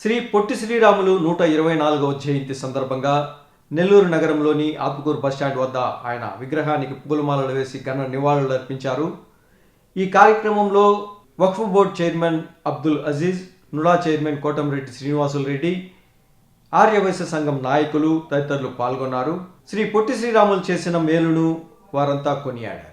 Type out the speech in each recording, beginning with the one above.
శ్రీ పొట్టి శ్రీరాములు నూట ఇరవై నాలుగవ జయంతి సందర్భంగా నెల్లూరు నగరంలోని ఆపుకూరు బస్టాండ్ వద్ద ఆయన విగ్రహానికి పూలమాలలు వేసి ఘన నివాళులు అర్పించారు. ఈ కార్యక్రమంలో Waqf board chairman Abdul Aziz NUDA chairman Kotamreddy Srinivasulu Reddy Aryavysya సంఘం నాయకులు తదితరులు పాల్గొన్నారు. శ్రీ పొట్టి శ్రీరాములు చేసిన మేలును వారంతా కొనియాడారు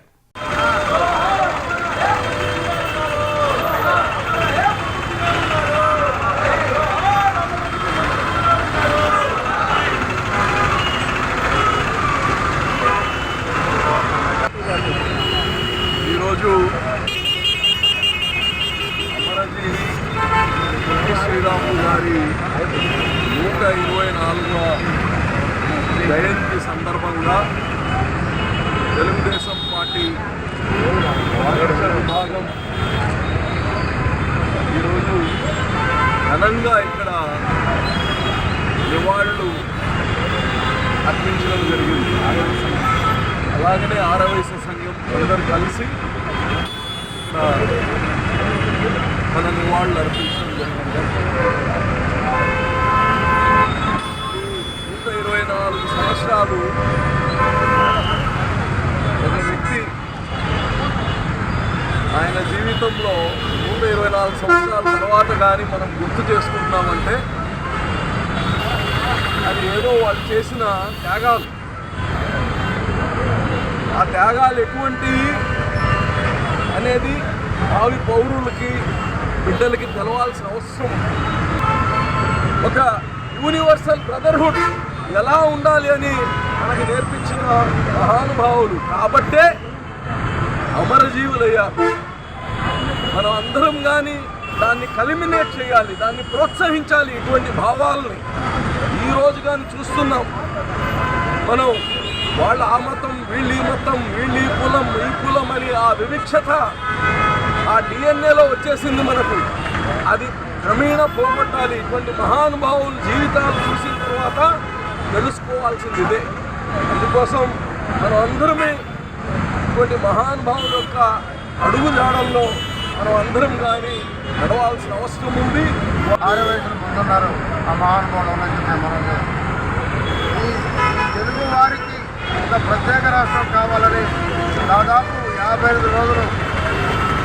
ఈరోజు అమరజీవి పొట్టి శ్రీరాములు గారి నూట ఇరవై నాలుగవ జయంతి సందర్భంగా తెలుగుదేశం పార్టీ విభాగం ఈరోజు ఘనంగా ఇక్కడ నివాళులు అర్పించడం జరిగింది. అలాగనే ఆరవయస సంఘం అందరూ కలిసి ఇక్కడ మన నివాళులు అర్పించడం జరిగింది నూట ఇరవై నాలుగు సంవత్సరాలు ఒక వ్యక్తి ఆయన జీవితంలో నూట ఇరవై నాలుగు సంవత్సరాల తర్వాత కానీ మనం గుర్తు చేసుకుంటున్నామంటే అది ఏదో వాళ్ళు చేసిన త్యాగాలు. ఆ త్యాగాలు ఎటువంటివి అనేది భావి పౌరులకి బిడ్డలకి తెలవాల్సిన అవసరం. ఒక యూనివర్సల్ బ్రదర్హుడ్ ఎలా ఉండాలి అని మనకి నేర్పించిన మహానుభావులు. కాబట్టే అమరజీవులయ్యారు మనం అందరం కానీ దాన్ని కలిమినేట్ చేయాలి దాన్ని ప్రోత్సహించాలి ఇటువంటి భావాలని. ఈ కానీ చూస్తున్నాం. మనం వాళ్ళ ఆ మతం వీళ్ళు ఈ మతం వీళ్ళు ఈ కులం ఈ కులం అని ఆ వివిక్షత ఆ డిఎన్ఏలో వచ్చేసింది మనకు. అది క్రమేణా పోగొట్టాలి. ఇటువంటి మహానుభావులు జీవితాలు చూసిన తర్వాత తెలుసుకోవాల్సింది ఇదే అందుకోసం మనం అందరమే ఇటువంటి మహానుభావుల యొక్క అడుగు జాడల్లో మనం అందరం కానీ నడవాల్సిన అవసరం ఉంది. ఆరవయసులు ముందున్నారు ఆ మహానుభావులు ఈ తెలుగు వారికి ఒక ప్రత్యేక రాష్ట్రం కావాలని దాదాపు యాభై ఐదు రోజులు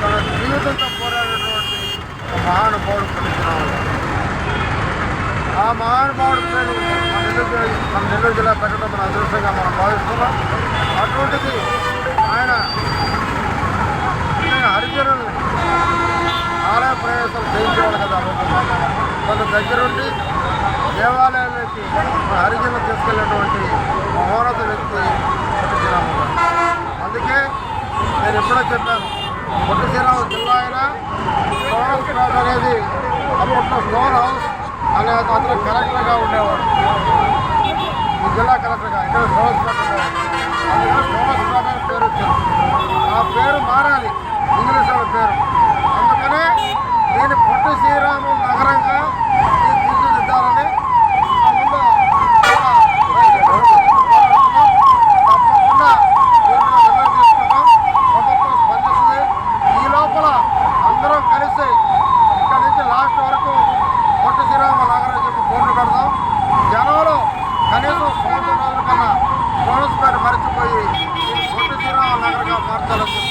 తన జీవితంతో పోరాడినటువంటి ఒక మహానుభావుడు పొందుతున్నాడు ఆ మహానుభావుడు పేరు మన నెల్లూరు మన నెల్లూరు జిల్లా పెట్టడం మన అదృష్టంగా మనం భావిస్తున్నాం అటువంటిది ఆయన హరిజనులు ఆలయ ప్రవేశాలు చేయించేవాళ్ళు కదా ఆ కొంత దగ్గరుండి దేవాలయాలకి హరిజనులు తీసుకెళ్ళినటువంటి మహోన్నత వ్యక్తి అందుకే నేను ఎప్పుడో చెప్పాను పొట్టి శ్రీరాములు జిల్లా అయినా స్టోన్ క్రాస్ అనేది అప్పట్లో స్టోన్ హౌస్ అనే అతను కలెక్టర్గా ఉండేవాడు ఈ జిల్లా కలెక్టర్గా ఇక్కడ స్టోన్ కలెక్టర్గా పేరు వచ్చింది ఆ పేరు మారాలి. ఇంగ్లీష్ వాళ్ళ పేరు. మరచిపోయి ఓటు తీరాల నగరంగా మార్చాలని